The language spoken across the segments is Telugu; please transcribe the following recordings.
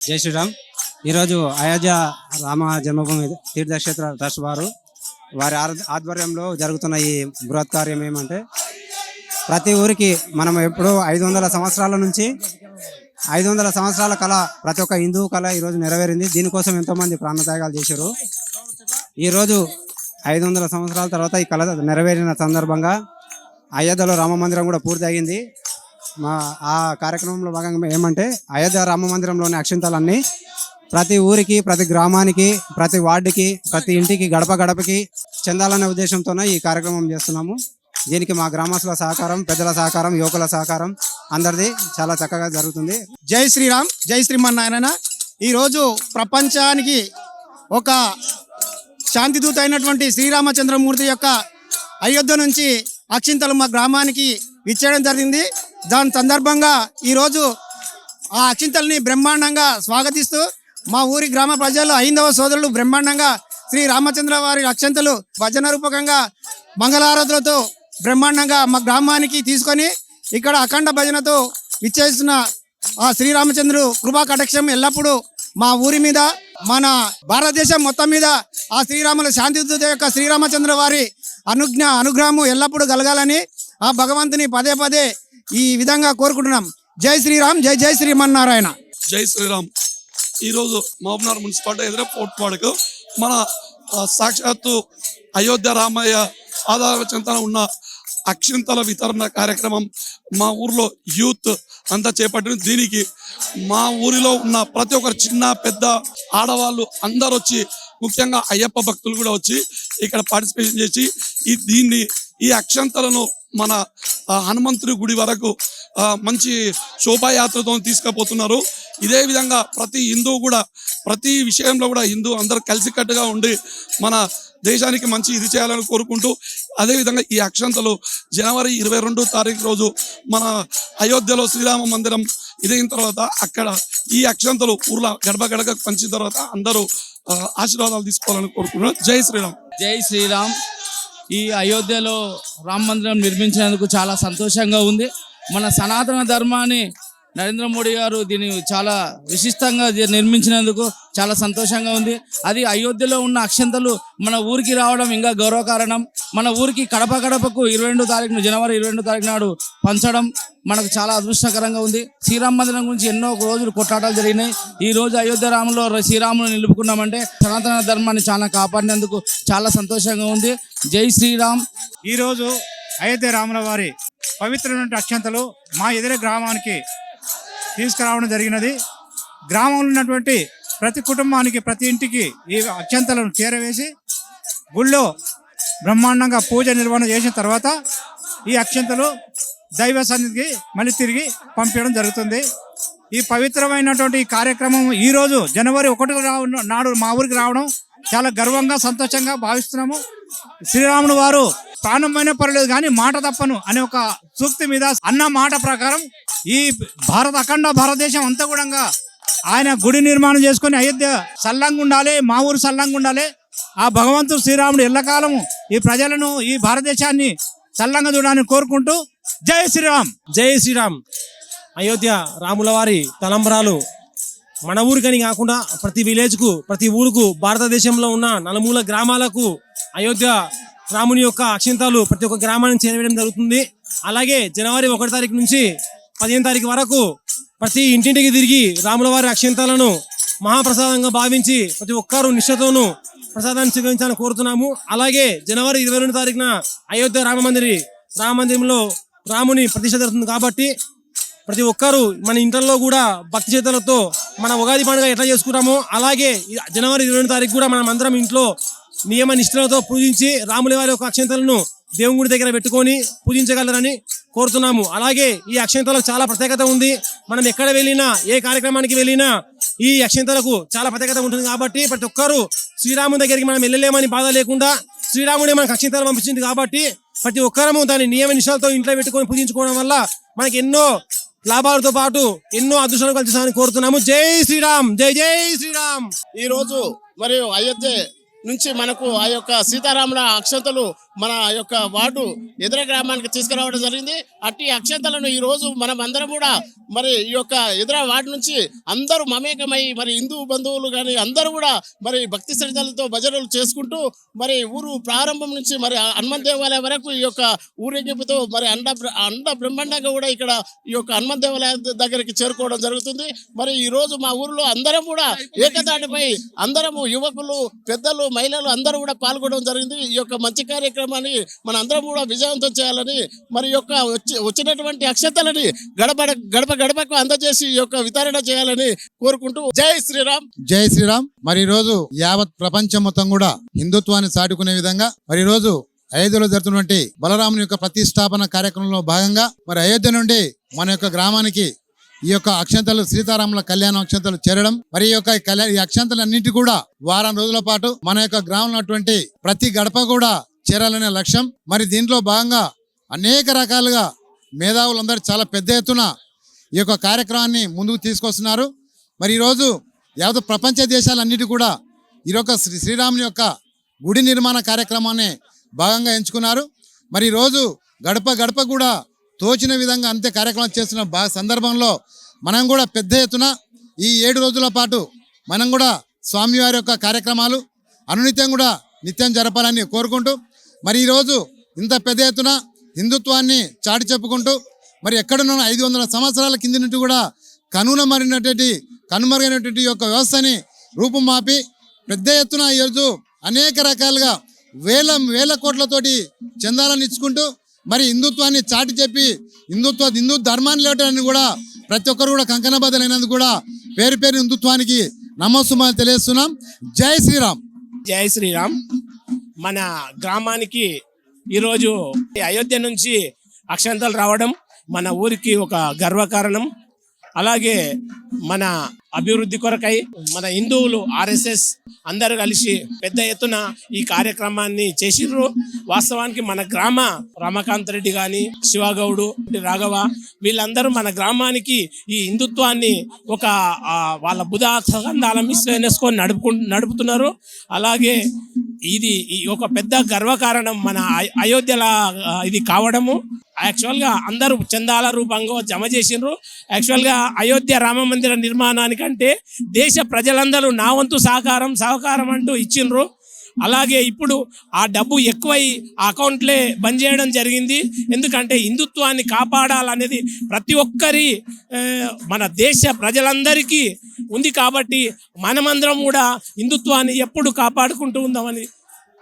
జై శ్రీరామ్. ఈరోజు అయోధ్య రామ జన్మభూమి తీర్థక్షేత్ర ట్రస్ట్ వారు వారి ఆధ్వర్యంలో జరుగుతున్న ఈ బృహత్ కార్యం ఏమంటే ప్రతి ఊరికి మనం ఎప్పుడో ఐదు వందల సంవత్సరాల నుంచి ఐదు వందల సంవత్సరాల కళ ప్రతి ఒక్క హిందూ కళ ఈరోజు నెరవేరింది. దీనికోసం ఎంతోమంది ప్రాణత్యాగాలు చేశారు. ఈరోజు ఐదు వందల సంవత్సరాల తర్వాత ఈ కళ నెరవేరిన సందర్భంగా అయోధ్యలో రామ మందిరం కూడా పూర్తి అయింది మా ఆ కార్యక్రమంలో భాగంగా ఏమంటే అయోధ్య రామ మందిరంలోని అక్షింతలన్నీ ప్రతి ఊరికి ప్రతి గ్రామానికి ప్రతి వార్డుకి ప్రతి ఇంటికి గడప గడపకి చెందాలనే ఉద్దేశంతోనే ఈ కార్యక్రమం చేస్తున్నాము. దీనికి మా గ్రామస్తుల సహకారం పెద్దల సహకారం యువకుల సహకారం అందరిది చాలా చక్కగా జరుగుతుంది. జై శ్రీరామ్ జై శ్రీమన్నారాయణ. ఈరోజు ప్రపంచానికి ఒక శాంతిదూత అయినటువంటి శ్రీరామచంద్రమూర్తి యొక్క అయోధ్య నుంచి అక్షింతలు మా గ్రామానికి ఇచ్చేయడం జరిగింది. దాని సందర్భంగా ఈరోజు ఆ అక్షింతల్ని బ్రహ్మాండంగా స్వాగతిస్తూ మా ఊరి గ్రామ ప్రజలు ఐదవ సోదరులు బ్రహ్మాండంగా శ్రీ రామచంద్ర వారి అక్షంతలు భజన రూపకంగా మంగళారతులతో బ్రహ్మాండంగా మా గ్రామానికి తీసుకొని ఇక్కడ అఖండ భజనతో ఇచ్చేసిన ఆ శ్రీరామచంద్రుడు కృపా కటాక్షం ఎల్లప్పుడూ మా ఊరి మీద మన భారతదేశం మొత్తం మీద ఆ శ్రీరాముల శాంతిదూత యొక్క శ్రీరామచంద్ర వారి అనుజ్ఞ అనుగ్రహము ఎల్లప్పుడూ కలగాలని ఆ భగవంతుని పదే పదే ఈ విధంగా కోరుకుంటున్నాం. జై శ్రీరామ్ జై జై శ్రీమన్నారాయణ. జై శ్రీరామ్. ఈరోజు మహబూబ్నగర్ మున్సిపాలిటీ ఎదురే పోర్ట్పాడుకు మన సాక్షాత్తు అయోధ్య రామయ్య ఆధార చింతన ఉన్న అక్షింతల వితరణ కార్యక్రమం మా ఊర్లో యూత్ అంతా చేపట్టిన దీనికి మా ఊరిలో ఉన్న ప్రతి ఒక్కరు చిన్న పెద్ద ఆడవాళ్ళు అందరు వచ్చి ముఖ్యంగా అయ్యప్ప భక్తులు కూడా వచ్చి ఇక్కడ పార్టిసిపేషన్ చేసి ఈ దీన్ని ఈ అక్షంతలను మన హనుమంతుడి గుడి వరకు ఆ, మంచి శోభాయాత్రతో తీసుకుపోతున్నారు. ఇదే విధంగా ప్రతి హిందూ కూడా ప్రతి విషయంలో కూడా హిందూ అందరూ కలిసికట్టుగా ఉండి మన దేశానికి మంచి ఇది చేయాలని కోరుకుంటూ అదే విధంగా ఈ అక్షంతలు జనవరి ఇరవై రెండు తారీఖు రోజు మన అయోధ్యలో శ్రీరామ మందిరం ఇదైన తర్వాత అక్కడ ఈ అక్షంతలు ఊర్ల గడప గడప పంచిన తర్వాత అందరూ ఆశీర్వాదాలు తీసుకోవాలని కోరుకుంటున్నారు. జై శ్రీరామ్. జై శ్రీరామ్. ఈ అయోధ్యలో రామ మందిరం నిర్మించినందుకు చాలా సంతోషంగా ఉంది. మన సనాతన ధర్మాన్ని నరేంద్ర మోడీ గారు దీన్ని చాలా విశిష్టంగా నిర్మించినందుకు చాలా సంతోషంగా ఉంది. అది అయోధ్యలో ఉన్న అక్షంతలు మన ఊరికి రావడం ఇంకా గౌరవ కారణం. మన ఊరికి కడప కడపకు ఇరవై రెండు తారీఖున జనవరి ఇరవై రెండు తారీఖు నాడు పంచడం మనకు చాలా అదృష్టకరంగా ఉంది. శ్రీరామ మందిరం గురించి ఎన్నో రోజులు కొట్లాటాలు జరిగినాయి. ఈ రోజు అయోధ్య రాములో శ్రీరాములు శ్రీరామును నిలుపుకున్నామంటే సనాతన ధర్మాన్ని చాలా కాపాడినందుకు చాలా సంతోషంగా ఉంది. జై శ్రీరామ్. ఈరోజు అయోధ్య రాముల వారి పవిత్రమైన అక్షంతలు మా ఎదురే గ్రామానికి తీసుకురావడం జరిగినది. గ్రామంలో ఉన్నటువంటి ప్రతి కుటుంబానికి ప్రతి ఇంటికి ఈ అక్షంతలను చేరవేసి గుళ్ళో బ్రహ్మాండంగా పూజ నిర్వహణ చేసిన తర్వాత ఈ అక్షంతలు దైవ సన్నిధికి మళ్ళీ తిరిగి పంపించడం జరుగుతుంది. ఈ పవిత్రమైనటువంటి ఈ కార్యక్రమం ఈరోజు జనవరి ఒకటి రావు నాడు మా ఊరికి రావడం చాలా గర్వంగా సంతోషంగా భావిస్తున్నాము. శ్రీరాముడు వారు ప్రాణమైన పర్లేదు కానీ మాట తప్పను అనే ఒక సూక్తి మీద అన్న మాట ప్రకారం ఈ భారత అఖండ భారతదేశం అంతా కూడా ఆయన గుడి నిర్మాణం చేసుకొని అయోధ్య సల్లంగా ఉండాలి మా ఊరు సల్లంగా ఉండాలి ఆ భగవంతుడు శ్రీరాముడు ఎల్లకాలము ఈ ప్రజలను ఈ భారతదేశాన్ని సల్లంగా చూడాలని కోరుకుంటూ జై శ్రీరామ్. జై శ్రీరామ్. అయోధ్య రాముల వారి తలంబరాలు మన ఊరికని కాకుండా ప్రతి విలేజ్కు ప్రతి ఊరుకు భారతదేశంలో ఉన్న నలుమూల గ్రామాలకు అయోధ్య రాముని యొక్క అక్షింతాలు ప్రతి ఒక్క గ్రామానికి చేరవేయడం జరుగుతుంది. అలాగే జనవరి ఒకటి తారీఖు నుంచి పదిహేను తారీఖు వరకు ప్రతి ఇంటింటికి తిరిగి రాముల వారి మహాప్రసాదంగా భావించి ప్రతి ఒక్కరూ నిష్ఠతోనూ ప్రసాదాన్ని స్వీకరించాలని కోరుతున్నాము. అలాగే జనవరి ఇరవై రెండు తారీఖున అయోధ్య రామ మందిరి రామ మందిరంలో రాముని ప్రతిష్ట జరుగుతుంది కాబట్టి ప్రతి ఒక్కరూ మన ఇంట్లో కూడా భక్తి చేతలతో మన ఉగాది పండుగ ఎట్లా చేసుకుంటామో అలాగే జనవరి ఇరవై రెండు తారీఖు కూడా మనం అందరం ఇంట్లో నియమ నిష్ఠలతో పూజించి రాముల వారి యొక్క అక్షంతలను దేవుని గుడి దగ్గర పెట్టుకొని పూజించగలరని కోరుతున్నాము. అలాగే ఈ అక్షంతలకు చాలా ప్రత్యేకత ఉంది. మనం ఎక్కడ వెళ్ళినా ఏ కార్యక్రమానికి వెళ్ళినా ఈ అక్షంతలకు చాలా ప్రత్యేకత ఉంటుంది కాబట్టి ప్రతి ఒక్కరూ శ్రీరాముని దగ్గరికి మనం వెళ్ళలేమని బాధ లేకుండా శ్రీరాముడే మనకు అక్షంతలు పంపించింది కాబట్టి ప్రతి ఒక్కరము దాని నియమ నిషాలతో ఇంట్లో పెట్టుకొని పూజించుకోవడం వల్ల మనకి ఎన్నో లాభాలతో పాటు ఎన్నో అదృష్టాలు కలిసిస్తామని కోరుతున్నాము. జై శ్రీరామ్! జై జై శ్రీరామ్! ఈ రోజు మరియు అయోధ్య నుంచి మనకు ఆ యొక్క సీతారాముల అక్షంతలు మన యొక్క వార్డు ఎదుర గ్రామానికి తీసుకురావడం జరిగింది. అట్టి అక్షంతలను ఈ రోజు మనం అందరం కూడా మరి ఈ యొక్క ఎదుర వార్డు నుంచి అందరూ మమేకమై మరి హిందూ బంధువులు కానీ అందరూ కూడా మరి భక్తి శ్రద్ధలతో భజనలు చేసుకుంటూ మరి ఊరు ప్రారంభం నుంచి మరి హనుమంత్ దేవాలయం వరకు ఈ యొక్క ఊరేగింపుతో మరి అండ అండ బ్రహ్మాండంగా కూడా ఇక్కడ ఈ యొక్క హనుమంత్ దేవాలయం దగ్గరికి చేరుకోవడం జరుగుతుంది. మరి ఈ రోజు మా ఊరిలో అందరం కూడా ఏకతాటిపై అందరము యువకులు పెద్దలు మహిళలు అందరూ కూడా పాల్గొనడం జరిగింది. ఈ యొక్క మంచి కార్యక్రమం కార్యక్రమాన్ని మన అందరం కూడా విజయవంతం చేయాలని మరి యొక్క వచ్చి వచ్చినటువంటి అక్షతలని గడప గడప గడపకు అందజేసి ఈ యొక్క వితరణ చేయాలని కోరుకుంటూ జై శ్రీరామ్. జై శ్రీరామ్. మరి రోజు యావత్ ప్రపంచం మొత్తం కూడా హిందుత్వాన్ని సాటుకునే విధంగా మరి రోజు అయోధ్యలో జరుగుతున్నటువంటి బలరాముని యొక్క ప్రతిష్టాపన కార్యక్రమంలో భాగంగా మరి అయోధ్య నుండి మన యొక్క గ్రామానికి ఈ యొక్క అక్షంతలు సీతారాముల కళ్యాణ అక్షంతలు చేరడం మరి ఈ యొక్క కళ్యాణ ఈ అక్షంతలన్నింటి కూడా వారం రోజుల పాటు మన యొక్క గ్రామంలో ఉన్నటువంటి ప్రతి గడప కూడా చేరాలనే లక్ష్యం. మరి దీంట్లో భాగంగా అనేక రకాలుగా మేధావులందరూ చాలా పెద్ద ఎత్తున ఈ యొక్క కార్యక్రమాన్ని ముందుకు తీసుకొస్తున్నారు. మరి ఈరోజు యావత్ ప్రపంచ దేశాలన్నిటి కూడా ఈ యొక్క శ్రీ శ్రీరాముని యొక్క గుడి నిర్మాణ కార్యక్రమాన్ని భాగంగా ఎంచుకున్నారు. మరి ఈరోజు గడప గడప కూడా తోచిన విధంగా అంతే కార్యక్రమం చేస్తున్న బా సందర్భంలో మనం కూడా పెద్ద ఎత్తున ఈ ఏడు రోజుల పాటు మనం కూడా స్వామివారి యొక్క కార్యక్రమాలు అనునిత్యం కూడా నిత్యం జరపాలని కోరుకుంటూ మరి ఈరోజు ఇంత పెద్ద ఎత్తున హిందుత్వాన్ని చాటి చెప్పుకుంటూ మరి ఎక్కడున్న ఐదు వందల సంవత్సరాల కింది నుండి కూడా కనుమరినటువంటి కనుమరుగైనటువంటి యొక్క వ్యవస్థని రూపుమాపి పెద్ద ఎత్తున ఈరోజు అనేక రకాలుగా వేల వేల కోట్లతోటి చందాలను ఇచ్చుకుంటూ మరి హిందుత్వాన్ని చాటి చెప్పి హిందుత్వ హిందూ ధర్మాన్ని లేవటాన్ని కూడా ప్రతి ఒక్కరు కూడా కంకణబద్దలైనందుకు కూడా పేరు పేరు హిందుత్వానికి నమస్సుమని తెలియజేస్తున్నాం. జై శ్రీరామ్. జై శ్రీరామ్. మన గ్రామానికి ఈరోజు అయోధ్య నుంచి అక్షంతలు రావడం మన ఊరికి ఒక గర్వకారణం. అలాగే మన అభివృద్ధి కొరకై మన హిందువులు ఆర్ఎస్ఎస్ అందరూ కలిసి పెద్ద ఎత్తున ఈ కార్యక్రమాన్ని చేసిర్రు. వాస్తవానికి మన గ్రామ రమకాంత్ రెడ్డి కానీ శివగౌడు రాఘవ వీళ్ళందరూ మన గ్రామానికి ఈ హిందుత్వాన్ని ఒక వాళ్ళ బుధ సంబంధాల మిస్సుకొని నడుపు నడుపుతున్నారు. అలాగే ఇది ఈ ఒక పెద్ద గర్వకారణం మన అయ్- అయోధ్యల ఇది కావడము. యాక్చువల్గా అందరూ చందాల రూపంగా జమ చేసిండ్రు యాక్చువల్గా అయోధ్య రామ మందిర నిర్మాణానికంటే దేశ ప్రజలందరూ నా వంతు సహకారం సహకారం అంటూ ఇచ్చిండ్రు. అలాగే ఇప్పుడు ఆ డబ్బు ఎక్కువై ఆ అకౌంట్లే బంద్ చేయడం జరిగింది. ఎందుకంటే హిందుత్వాన్ని కాపాడాలనేది ప్రతి ఒక్కరి మన దేశ ప్రజలందరికీ ఉంది కాబట్టి మనమందరం కూడా హిందుత్వాన్ని ఎప్పుడు కాపాడుకుంటూ ఉందామని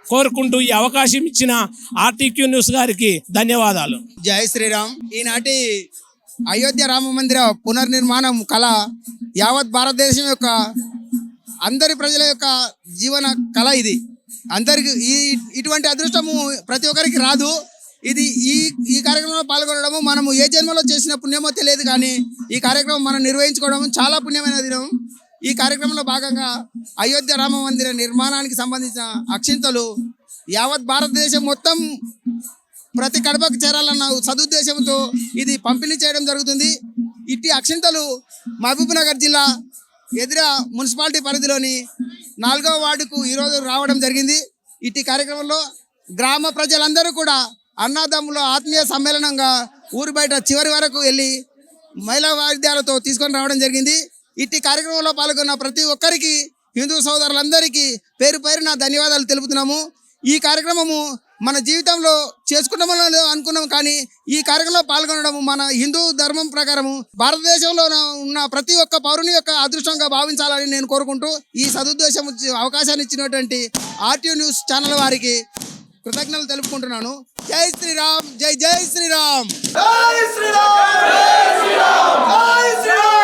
కోరుకుంటూ ఈ అవకాశం ఇచ్చిన ఆర్టీక్యూ న్యూస్ గారికి ధన్యవాదాలు. జై శ్రీరామ్. ఈనాటి అయోధ్య రామ మందిర పునర్నిర్మాణం కళ యావత్ భారతదేశం యొక్క అందరి ప్రజల యొక్క జీవన కళ ఇది. అందరికి ఈ ఇటువంటి అదృష్టము ప్రతి ఒక్కరికి రాదు. ఇది ఈ ఈ కార్యక్రమంలో పాల్గొనడము మనము ఏ జన్మలో చేసిన పుణ్యమో తెలియదు కానీ ఈ కార్యక్రమం మనం నిర్వహించుకోవడం చాలా పుణ్యమైన దినం. ఈ కార్యక్రమంలో భాగంగా అయోధ్య రామ మందిర నిర్మాణానికి సంబంధించిన అక్షింతలు యావత్ భారతదేశం మొత్తం ప్రతి కడపకు చేరాలన్న సదుద్దేశంతో ఇది పంపిణీ చేయడం జరుగుతుంది. ఇట్టి అక్షింతలు మహబూబ్నగర్ జిల్లా ఎదుర మున్సిపాలిటీ పరిధిలోని నాలుగవ వార్డుకు ఈరోజు రావడం జరిగింది. ఇట్టి కార్యక్రమంలో గ్రామ ప్రజలందరూ కూడా అన్నాదమ్ముల ఆత్మీయ సమ్మేళనంగా ఊరి బయట చివరి వరకు వెళ్ళి మహిళా వాయిద్యాలతో తీసుకొని రావడం జరిగింది. ఇట్టి కార్యక్రమంలో పాల్గొన్న ప్రతి ఒక్కరికి హిందూ సోదరులందరికీ పేరు పేరున ధన్యవాదాలు తెలుపుతున్నాము. ఈ కార్యక్రమము మన జీవితంలో చేసుకున్నామో లేదో అనుకున్నాం కానీ ఈ కార్యక్రమంలో పాల్గొనడం మన హిందూ ధర్మం ప్రకారము భారతదేశంలో ఉన్న ప్రతి ఒక్క పౌరుని యొక్క అదృష్టంగా భావించాలని నేను కోరుకుంటూ ఈ సదుద్దేశం అవకాశాన్ని ఇచ్చినటువంటి ఆర్టీ న్యూస్ ఛానల్ వారికి కృతజ్ఞతలు తెలుపుకుంటున్నాను. జై శ్రీరామ్ జై జై శ్రీరామ్. జై శ్రీరామ్ జై శ్రీరామ్ జై శ్రీరామ్.